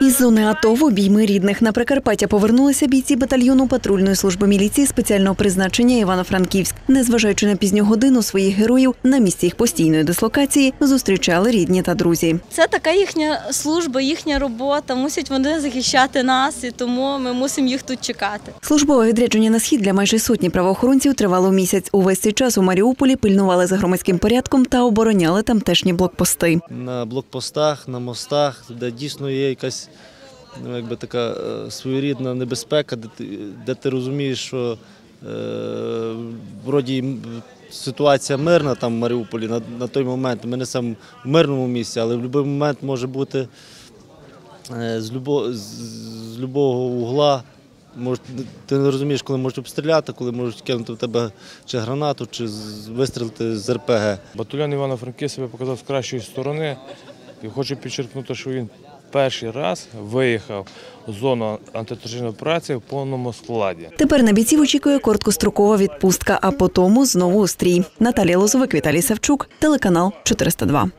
Із зони АТО в обійми рідних на Прикарпаття повернулися бійці батальйону патрульної служби міліції спеціального призначення Івано-Франківськ. Незважаючи на пізню годину своїх героїв, на місці їх постійної дислокації зустрічали рідні та друзі. Це така їхня служба, їхня робота. Мусять вони захищати нас, і тому ми мусимо їх тут чекати. Службове відрядження на схід для майже сотні правоохоронців тривало місяць. Увесь цей час у Маріуполі пильнували за громадським порядком та обороняли тамтешні блокпости. на блокпостах, на мостах, де дійсно є якась ну, якби така е, своєрідна небезпека, де ти, де ти розумієш, що е, вроді ситуація мирна там в Маріуполі на, на той момент. Ми не сам в мирному місці, але в будь-який момент може бути е, з, любо, з, любого угла. Може, ти не розумієш, коли можуть обстріляти, коли можуть кинути в тебе чи гранату, чи вистрілити з РПГ. Батальйон Івано-Франківськ себе показав з кращої сторони. І хочу підчеркнути, що він перший раз виїхав в зону антитерористичної праці в повному складі. Тепер на бійців очікує короткострокова відпустка, а потім знову устрій. Наталія Лозовик, Віталій Савчук, телеканал 402.